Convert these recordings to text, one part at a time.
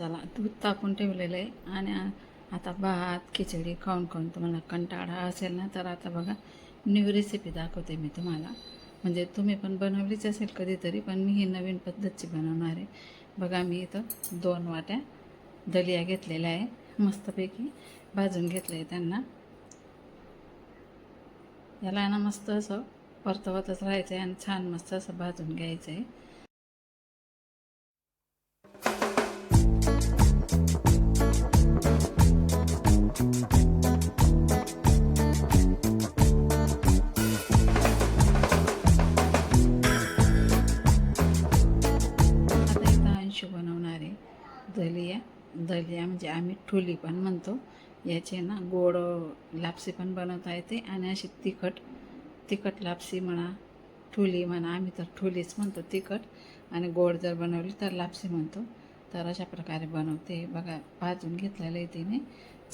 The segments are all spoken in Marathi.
चला दूध तापून ठेवलेलं आहे. आणि आता भात खिचडी खाऊन खाऊन तुम्हाला कंटाळा असेल ना तर आता बघा न्यू रेसिपी दाखवते मी तुम्हाला. म्हणजे तुम्ही पण बनवलीच असेल कधीतरी पण मी ही नवीन पद्धतची बनवणार आहे. बघा मी इथं दोन वाट्या दलिया घेतलेल्या आहे. मस्तपैकी भाजून घेतलं आहे त्यांना. याला ना मस्त असं परतवतच राहायचं आहे आणि छान मस्त असं भाजून घ्यायचं आहे दलिया म्हणजे आम्ही ठुली पण म्हणतो. याचे ना गोड लापसी पण बनवता येते आणि अशी तिखट तिखट लापसी म्हणा ठुली म्हणा आम्ही तर ठुलीच म्हणतो तिखट. आणि गोड जर बनवली तर लापसी म्हणतो. तर अशा प्रकारे बनवते. बघा भाजून घेतलेलं आहे तिने.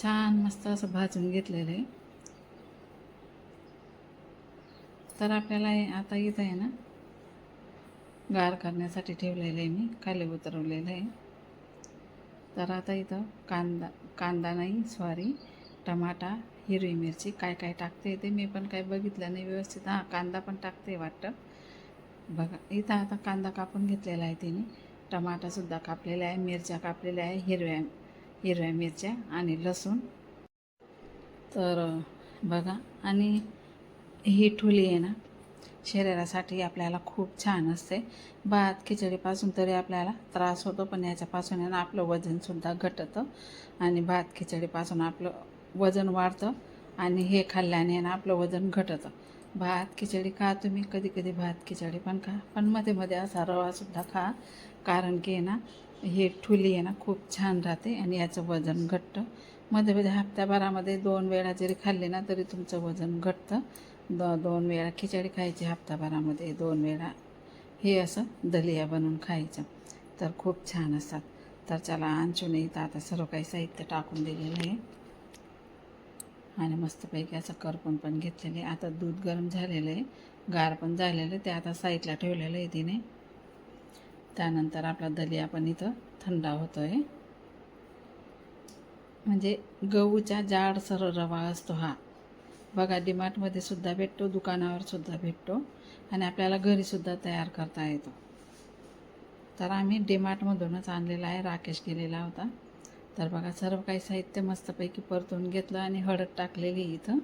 छान मस्त असं भाजून घेतलेलं आहे. तर आपल्याला हे आता इथं आहे ना गार करण्यासाठी ठेवलेलं आहे मी. खाली उतरवलेलं आहे. तर आता इथं कांदा कांदा नाही सॉरी टमाटा हिरवी मिरची काय काय टाकते ते मी पण काय बघितलं नाही व्यवस्थित. हां कांदा पण टाकते वाटतं. बघा इथं आता कांदा कापून घेतलेला आहे तिने. टमाटासुद्धा कापलेला आहे मिरच्या कापलेल्या आहे हिरव्या हिरव्या मिरच्या आणि लसूण. तर बघा आणि ही ठुली आहे ना शरीरासाठी आपल्याला खूप छान असते. भात खिचडीपासून तरी आपल्याला त्रास होतो पण याच्यापासून आहे ना आपलं वजनसुद्धा घटतं आणि भात खिचडीपासून आपलं वजन वाढतं आणि हे खाल्ल्याने ना आपलं वजन घटतं. भात खिचडी खा तुम्ही कधी कधी भात खिचडी पण खा पण मध्ये मध्ये असा रवासुद्धा खा कारण की आहे ना हे ठुली आहे ना खूप छान राहते आणि याचं वजन घटतं. मध्ये मध्ये हप्त्याभरामध्ये दोन वेळा जरी खाल्ले ना तरी तुमचं वजन घटतं. द दोन वेळा खिचडी खायची हप्ताभरामध्ये दोन वेळा. हे असं दलिया बनवून खायचं. तर खूप छान असतात. तर चला अंशूने इथं आता सर्व काही साहित्य टाकून दिलेलं आहे. आणि मस्तपैकी असं करपून पण घेतलेले. आहे आता दूध गरम झालेलं आहे. गार पण झालेलं आहे. ते आता साईडला ठेवलेलं आहे तिने. त्यानंतर आपला दलिया पण इथं थंड होतो आहे म्हणजे गहूचा जाडसर रवा असतो हा. बघा डीमार्टमध्ये सुद्धा भेटतो दुकानावर सुद्धा भेटतो आणि आपल्याला घरीसुद्धा तयार करता येतो. तर आम्ही डीमार्टमधूनच आणलेला आहे राकेश गेलेला होता. तर बघा सर्व काही साहित्य मस्तपैकी परतून घेतलं आणि हळद टाकलेली इथं.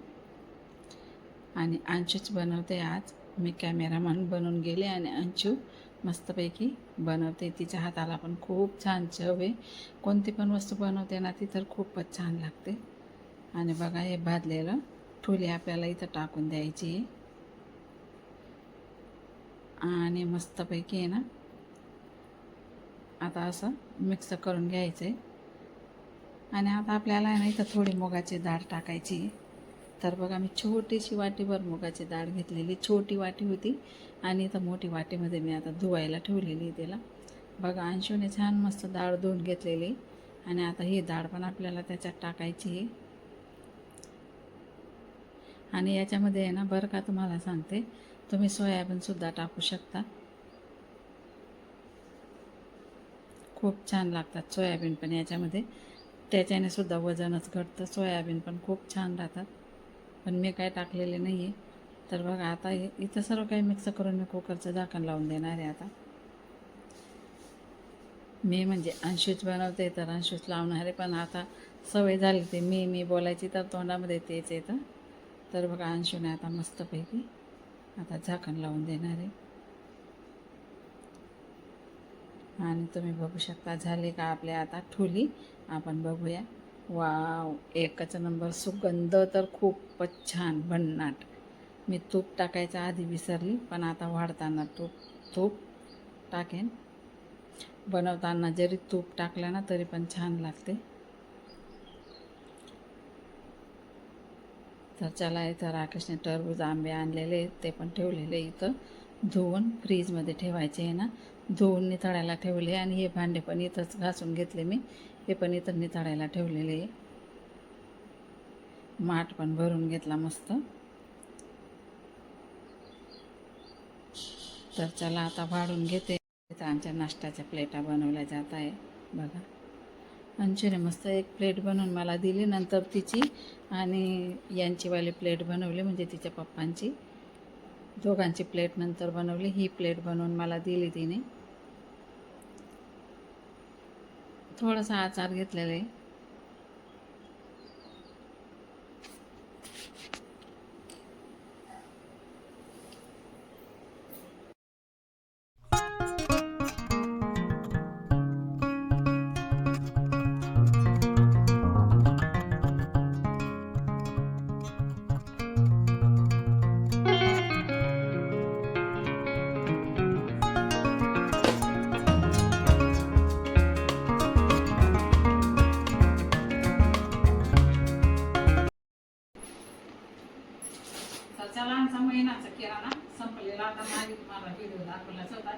आणि अंशूच बनवते आज. मी कॅमेरामॅन बनून गेले आणि अंशू मस्तपैकी बनवते. तिच्या हाताला पण खूप छान चव आहे. कोणती पण वस्तू बनवते ना ती तर खूपच छान लागते. आणि बघा हे भाजलेलं फुले आपल्याला इथं टाकून द्यायची. आहे आणि मस्तपैकी आहे ना आता असं मिक्स करून घ्यायचं. आहे आणि आता आपल्याला आहे ना इथं थोडी मुगाची डाळ टाकायची. आहे तर बघा मी छोटीशी वाटीभर मुगाची डाळ घेतलेली. छोटी वाटी होती आणि इथं मोठी वाटीमध्ये मी आता धुवायला ठेवलेली त्याला बघा अंशूने छान मस्त डाळ धुवून घेतलेली. आणि आता ही डाळ पण आपल्याला त्याच्यात टाकायची आहे. आणि याच्यामध्ये आहे ना बरं का तुम्हाला सांगते. तुम्ही सोयाबीनसुद्धा टाकू शकता. खूप छान लागतात सोयाबीन पण याच्यामध्ये. त्याच्याने सुद्धा वजनच घटतं. सोयाबीन पण खूप छान राहतात. पण मी काय टाकलेले नाही आहे तर बघा आता इथं सर्व काही मिक्स करून मी कुकरचं झाकण लावून देणार आहे आता. मी म्हणजे अंशूच बनवते तर अंशूच लावणार आहे पण आता सवय झाली ते मी मी बोलायची तर तोंडामध्ये तेच येतं. तर बघा अंशूने आता मस्तपैकी आता झाकण लावून देणार आहे. आणि तुम्ही बघू शकता झाले का आपल्या आता ठुली? आपण बघूया. वाव एकच नंबर सुगंध तर खूपच छान भन्नाट. मी तूप टाकायचं आधी विसरली पण आता वाढताना तूप तूप टाकेन. बनवताना जरी तूप टाकलं ना तरी पण छान लागते. तर चला इथं राकेशने टरबूज आंबे आणलेले ते पण ठेवलेले इथं. धुवून फ्रीजमध्ये ठेवायचे आहे ना. धुवून निथळायला ठेवले आणि हे भांडे पण इथंच घासून घेतले मी. हे पण इथं निथळायला ठेवलेले आहे. माठ पण भरून घेतला मस्त. तर चला आता वाढून घेते. इथं आमच्या नाश्त्याच्या प्लेटा बनवल्या जात आहे. बघा. अंशूने मस्त एक प्लेट बनवून मला दिली नंतर तिची आणि यांचीवाली प्लेट बनवली म्हणजे तिच्या पप्पांची. दोघांची प्लेट नंतर बनवली ही प्लेट बनवून मला दिली तिने. थोडासा आचार घेतलेला आहे.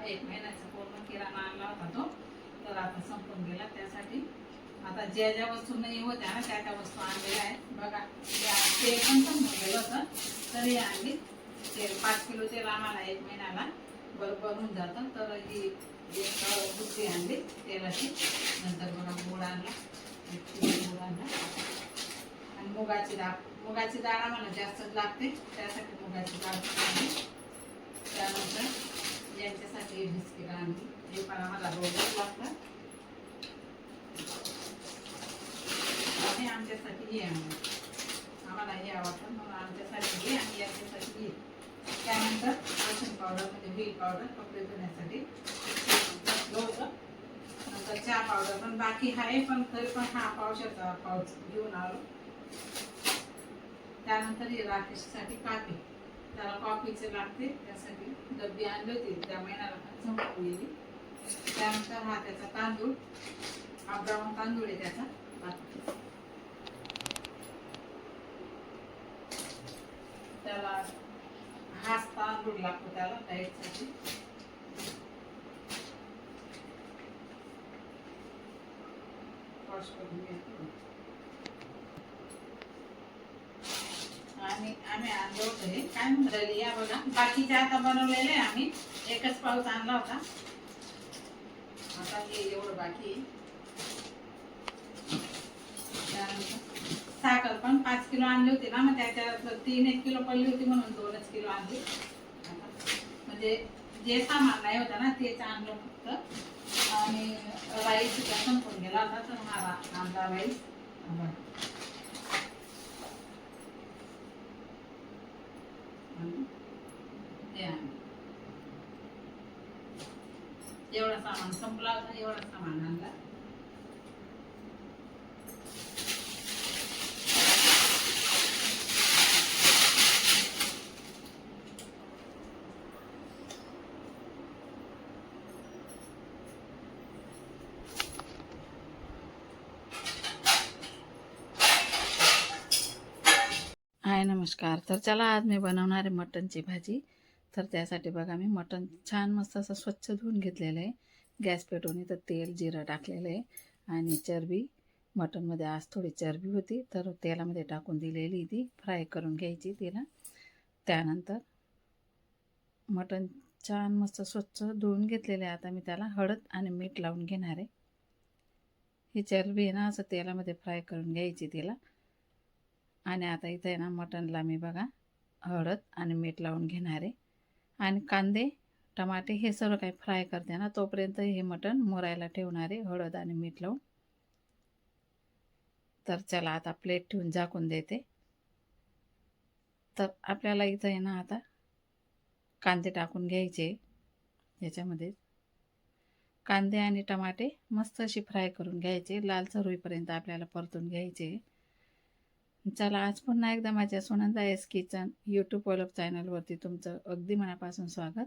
एक महिन्याचा पूर्ण किराणा आणला होता तो. तर आता संपून गेला त्यासाठी. आता ज्या ज्या वस्तू नाही होत्या ना त्या त्या वस्तू आणलेल्या आहेत. बघा या तेल पण संपून गेलं होतं. तरी आणली. तेल पाच किलो तेल आम्हाला एक महिन्याला बरोबर होऊन जातं. तर ही एक बुद्धी आणली तेलाची. नंतर बघा गोड आणला. गोड आणला. आणि मुगाची डाळ. मुगाची डाळ आम्हाला जास्तच लागते. त्यासाठी मुगाची डाळ आणली यांच्यासाठी हे बिस्किट हे पण आम्हाला रोज लागतं आणि आमच्यासाठी हे आणलं आम्हाला हे आवडतं म्हणून आमच्यासाठी हे आणि याच्यासाठी हे त्यानंतर वॉशिंग पावडर म्हणजे व्हील पावडर कपडे धुण्यासाठी घेतलं नंतर चहा पावडर पण बाकी आहे पण तरी पण हा पावसाचा पाऊस घेऊन आलो त्यानंतर हे राकेशसाठी काफी त्याला कॉफीचे लागते त्यासाठी डब्बी आणली होती त्या महिन्याला पण संपून गेली त्यानंतर हा त्याचा तांदूळ हा ब्राऊन तांदूळ आहे त्याचा. त्याला हाच तांदूळ लागतो त्याला डाएटसाठी वॉश करून घेतो आणि आम्ही आणलं होतं हे. काय म्हणलं? या बघा. बाकीचे आता बनवलेले आम्ही. एकच पाऊस आणला होता. आता हे एवढं बाकी साखर पण पाच किलो आणली होती ना मग त्याच्यात तीन एक किलो पडली होती म्हणून दोनच किलो आणली. म्हणजे जे सामान नाही होता ना तेच आणलं फक्त. आणि राईस संपून गेला होता तर हा रा- आणला राईस. हा ते आणि आणलं. एवढा सामान संपला होता एवढा सामान आणला हाय नमस्कार. तर चला आज मी बनवणार आहे मटनची भाजी. तर त्यासाठी बघा मी मटन छान मस्त असं स्वच्छ धुवून घेतलेलं आहे. गॅस पेटवून इथं तेल जिरं टाकलेलं आहे. आणि चरबी मटनमध्ये आज थोडी चरबी होती तर तेलामध्ये टाकून दिलेली ती. फ्राय करून घ्यायची तिला. त्यानंतर मटन छान मस्त स्वच्छ धुवून घेतलेलं आहे. आता मी त्याला हळद आणि मीठ लावून घेणार आहे. ही चरबी आहे ना असं तेलामध्ये फ्राय करून घ्यायची तिला. आणि आता इथं आहे ना मटनला मी बघा हळद आणि मीठ लावून घेणार आहे. आणि कांदे टमाटे हे सर्व काही फ्राय करते ना तोपर्यंत हे मटण मुरायला ठेवणार आहे हळद आणि मीठ लावून. तर चला आता प्लेट ठेवून झाकून देते. तर आपल्याला इथं आहे ना आता कांदे टाकून घ्यायचे याच्यामध्ये. कांदे आणि टमाटे मस्त अशी फ्राय करून घ्यायचे लालसर होईपर्यंत आपल्याला परतून घ्यायचे चला आज पुन्हा एकदा माझ्या सुनंदा एस किचन यूट्यूब ओलप चॅनलवरती तुमचं अगदी मनापासून स्वागत.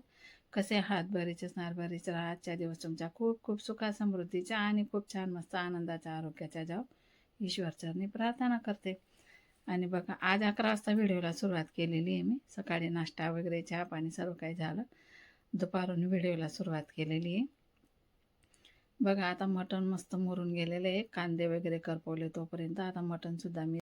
कसे आहात? बरेच असणार बरेच राहा. आजच्या दिवस तुमच्या खूप खूप सुखा समृद्धीच्या आणि खूप छान मस्त आनंदाच्या आरोग्याच्या जाव. ईश्वरचरणी प्रार्थना करते. आणि बघा आज अकरा वाजता व्हिडिओला सुरुवात केलेली आहे मी. सकाळी नाश्ता वगैरे चहा पाणी सर्व काही झालं. दुपारून व्हिडिओला सुरुवात केलेली आहे. बघा आता मटण मस्त मुरून गेलेलं आहे. कांदे वगैरे करपवले तोपर्यंत. आता मटणसुद्धा मी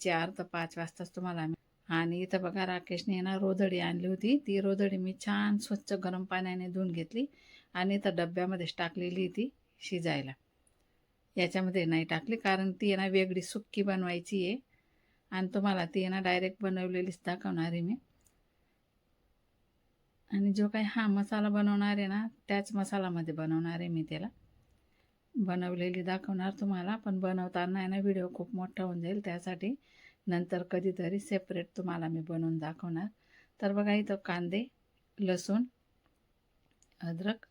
चार तर पाच वाजताच तुम्हाला आणि इथं बघा राकेशने ना रोदडी आणली होती. ती रोदडी मी छान स्वच्छ गरम पाण्याने धुवून घेतली आणि इथं डब्यामध्येच टाकलेली ती शिजायला. याच्यामध्ये नाही टाकली कारण ती आहे ना वेगळी सुक्की बनवायची आहे. आणि तुम्हाला ती आहे ना डायरेक्ट बनवलेलीच दाखवणार आहे मी. आणि जो काही हा मसाला बनवणार आहे ना त्याच मसालामध्ये बनवणार आहे मी त्याला. बनवलेली दाखवणार तुम्हाला. पण बनवताना आहे ना व्हिडिओ खूप मोठा होऊन जाईल त्यासाठी. नंतर कधीतरी सेपरेट तुम्हाला मी बनवून दाखवणार. तर बघा इथं कांदे लसूण अद्रक.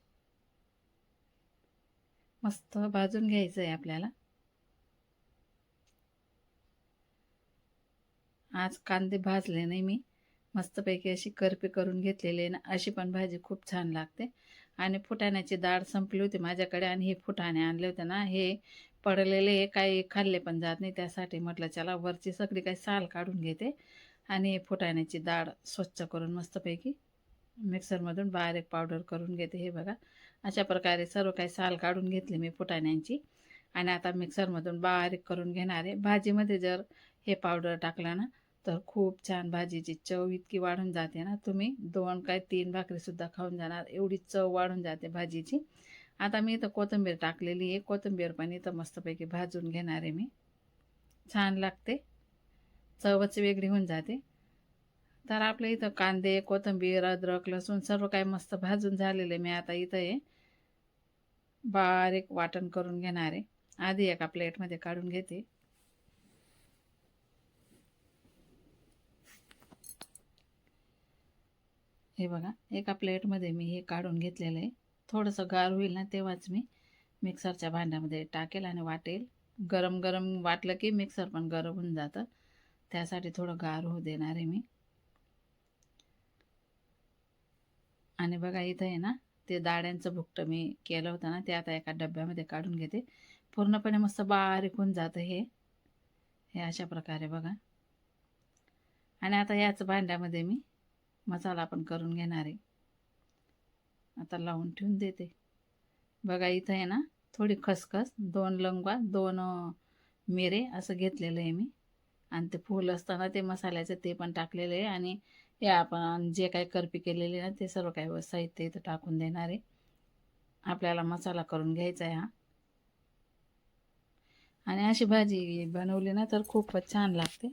मस्त भाजून घ्यायचं आहे आपल्याला. आज कांदे भाजले नाही मी. मस्तपैकी अशी करपी करून घेतलेली आहे ना अशी पण भाजी खूप छान लागते. आणि फुटाण्याची डाळ संपली होती माझ्याकडे आणि हे फुटाणे आणले होते ना हे पडलेले हे काही खाल्ले पण जात नाही. त्यासाठी म्हटलं चला वरची सगळी काही साल काढून घेते आणि फुटाण्याची डाळ स्वच्छ करून मस्तपैकी मिक्सरमधून बारीक पावडर करून घेते. हे बघा अशा प्रकारे सर्व काही साल काढून घेतली मी फुटाण्यांची. आणि आता मिक्सरमधून बारीक करून घेणार आहे. भाजीमध्ये जर हे पावडर टाकलं ना तर खूप छान भाजीची चव इतकी वाढून जाते ना तुम्ही. दोन काय तीन भाकरीसुद्धा खाऊन जाणार. एवढी चव वाढून जाते भाजीची. आता मी इथं कोथिंबीर टाकलेली आहे. कोथिंबीर पण इथं मस्तपैकी भाजून घेणार आहे मी. छान लागते. चवच वेगळी होऊन जाते. तर आपल्या इथं कांदे कोथिंबीर अद्रक लसूण सर्व काही मस्त भाजून झालेले मी आता इथं हे बारीक वाटण करून घेणार आहे. आधी एका प्लेटमध्ये काढून घेते. हे बघा एका प्लेटमध्ये मी हे काढून घेतलेलं आहे. थोडंसं गार होईल ना तेव्हाच मी मिक्सरच्या भांड्यामध्ये टाकेल आणि वाटेल. गरम गरम वाटलं की मिक्सर पण गरम होऊन जातं. त्यासाठी थोडं गार होऊ देणार आहे मी. आणि बघा इथं आहे ना ते दाड्यांचं भुकटं मी केलं होतं ना ते आता एका डब्यामध्ये काढून घेते. पूर्णपणे मस्त बारीक होऊन जातं हे. हे अशा प्रकारे बघा. आणि आता याच भांड्यामध्ये मी मसाला पण करून घेणार आहे. आता लावून ठेवून देते. बघा इथं आहे ना थोडी खसखस दोन लंगवा दोन मिरे असं घेतलेलं आहे मी. आणि ते फूल असताना ते मसाल्याचं ते पण टाकलेलं आहे. आणि हे आपण जे काही करपी केलेले ना ते सर्व काही साहित्य इथं टाकून देणार आहे. आपल्याला मसाला करून घ्यायचा आहे हा. आणि अशी भाजी बनवली ना तर खूपच छान लागते.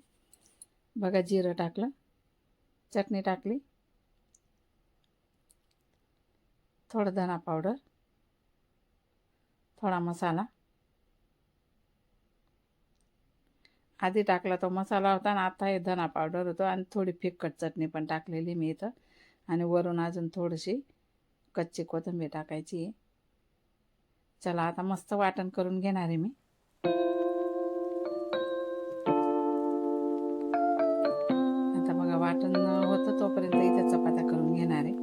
बघा जिरं टाकलं. चटणी टाकली. थोडं धना पावडर. थोडा मसाला. आधी टाकला तो मसाला होता आणि आता हे धना पावडर होतो आणि थोडी फिक्कट चटणी पण टाकलेली मी इथं. आणि वरून अजून थोडीशी कच्ची कोथिंबीर टाकायची आहे. चला आता मस्त वाटण करून घेणार आहे मी. वाटण होतं तोपर्यंत इथे चपात्या करून घेणार आहे.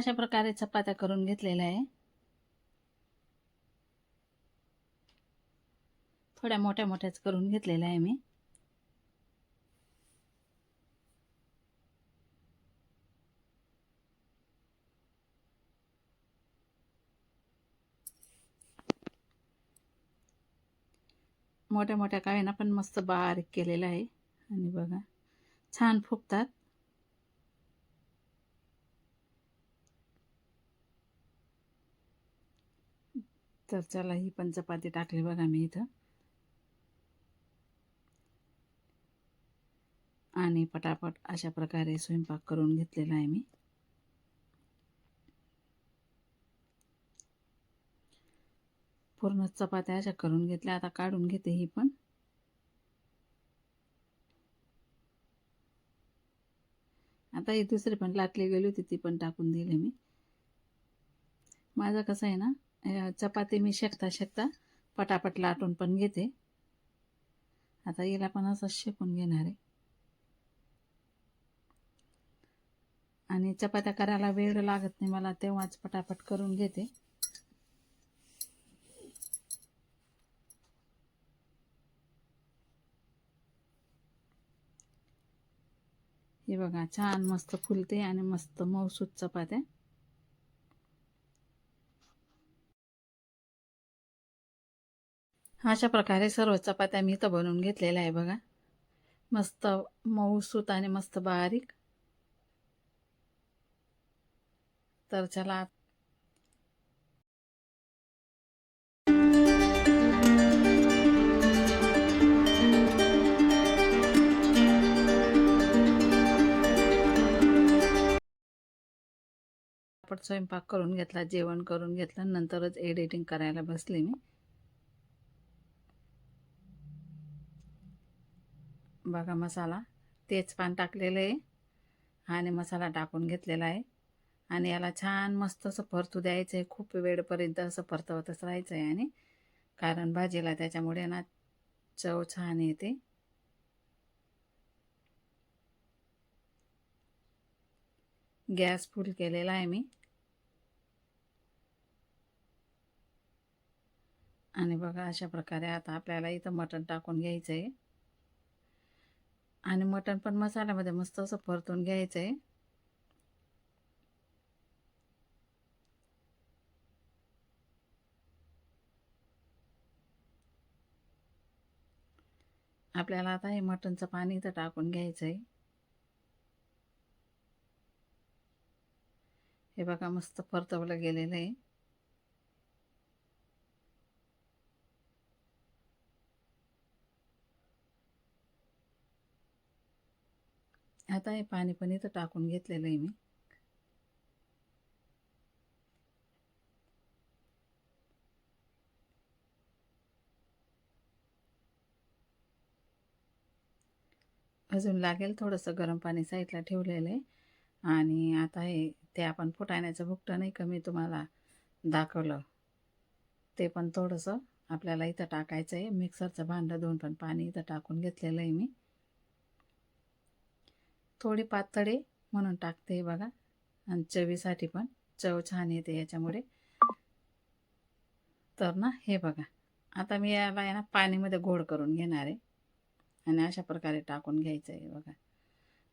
अशा प्रकारे चपात्या करून घेतलेल्या आहे. थोड्या मोठ्या मोठ्याच करून घेतलेल्या आहे मी. मोठ्या मोठ्या काव्यांना पण मस्त बारीक केलेलं आहे. आणि बघा छान फुगतात. तर चला ही पण चपाती टाकली बघा मी इथं. आणि पटापट अशा प्रकारे स्वयंपाक करून घेतलेला आहे मी. पूर्ण चपात्या अशा करून घेतल्या. आता काढून घेते ही पण. आता ही दुसरी पण लाटली गेली होती ती पण टाकून दिली मी. माझा कसं आहे ना चपाती मी शेकता शेकता पटापट लाटून पण घेते. आता हिला पण असं शेकून घेणार आहे. आणि चपात्या करायला वेळ लागत नाही मला तेव्हाच पटापट करून घेते. हे बघा छान मस्त फुलते आणि मस्त मऊसूत चपात्या. अशा प्रकारे सर्व चपात्या मी इथं बनवून घेतलेल्या आहे बघा. मस्त मऊसूत आणि मस्त बारीक. तर चला पट स्वयंपाक करून घेतला जेवण करून घेतलं नंतरच एडिटिंग करायला बसले मी. बघा मसाला तेच पान टाकलेलं आहे. आणि मसाला टाकून घेतलेला आहे. आणि याला छान मस्त असं परतू द्यायचं आहे. खूप वेळपर्यंत असं परतवतच राहायचं आहे आणि कारण भाजीला त्याच्यामुळे ना चव छान येते. गॅस फुल केलेला आहे मी. आणि बघा अशा प्रकारे आता आपल्याला इथं मटण टाकून घ्यायचं आहे आणि मटण पण मसाल्यामध्ये मस्त असं परतून घ्यायचं आहे आपल्याला आता हे मटणचं पाणी इथं टाकून घ्यायचं आहे हे बघा मस्त परतवलं गेलेलं आहे. आता हे पाणी पण इथं टाकून घेतलेलं आहे मी. अजून लागेल थोडंसं गरम पाणी साईडला ठेवलेलं आहे. आणि आता हे ते आपण फुटाण्याचं भुकटं नाही का मी तुम्हाला दाखवलं. ते पण थोडंसं आपल्याला इथं टाकायचं आहे. मिक्सरचं भांडं धुवून पण पाणी इथं टाकून घेतलेलं आहे मी. थोडी पातळी म्हणून टाकते बघा. आणि चवीसाठी पण चव छान येते याच्यामुळे. तर ना हे बघा. आता मी याला आहे ना पाणीमध्ये गोड करून घेणार आहे. आणि अशा प्रकारे टाकून घ्यायचं आहे बघा.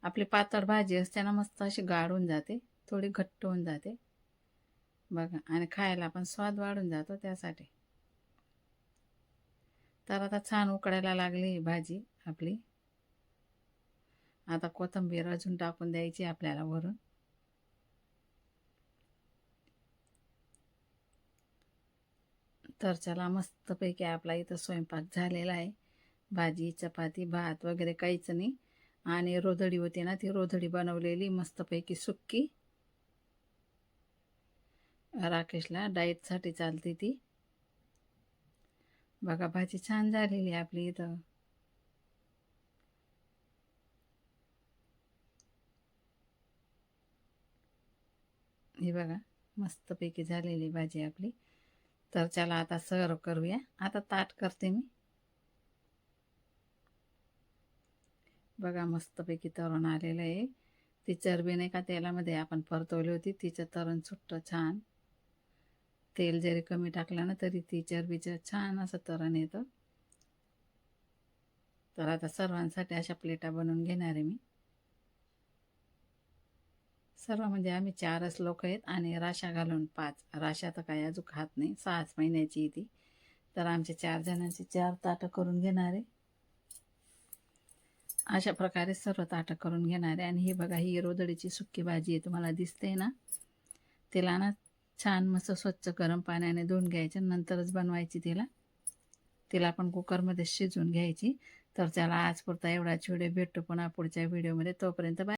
आपली पातळ भाजी असते ना मस्त अशी गाळून जाते. थोडी घट्ट होऊन जाते. बघा. आणि खायला पण स्वाद वाढून जातो त्यासाठी. तर आता छान उकडायला लागली ही भाजी आपली. आता कोथिंबीर अजून टाकून द्यायची आपल्याला वरून. तर चला मस्तपैकी आपला इथं स्वयंपाक झालेला आहे. भाजी चपाती भात वगैरे काहीच नाही. आणि रोधडी होती ना ती रोधडी बनवलेली मस्तपैकी सुक्की. राकेशला डाएटसाठी चालते ती. बघा भाजी छान झालेली आहे आपली इथं. हे बघा मस्तपैकी झालेली भाजी आपली. तर चला आता सर्व करूया. आता ताट करते मी. बघा मस्तपैकी तरण आलेलं आहे. ती चरबी नाही का तेलामध्ये आपण परतवली होती. तिचं तरण सुट्टं छान. तेल जरी कमी टाकलं ना तरी ती चरबीचं छान असं तरण येतं. तर आता सर्वांसाठी अशा प्लेटा बनवून घेणार आहे मी. सर्व म्हणजे आम्ही चारच लोक आहेत आणि राशा घालून पाच. राशा तर काही अजून खात नाही. सहाच महिन्याची ती. तर आमचे चार जणांची चार ताटं करून घेणार आहे. अशा प्रकारे सर्व ताटं करून घेणार आहे. आणि हे बघा ही रोदडीची सुक्की भाजी आहे. तुम्हाला दिसते ना? तिला ना छान मस्त स्वच्छ गरम पाण्याने धुवून घ्यायचं नंतरच बनवायची तिला. तिला पण कुकरमध्ये शिजवून घ्यायची. तर त्याला आज पुरता एवढा व्हिडिओ भेटतो पुन्हा पुढच्या व्हिडिओमध्ये. तोपर्यंत बाय.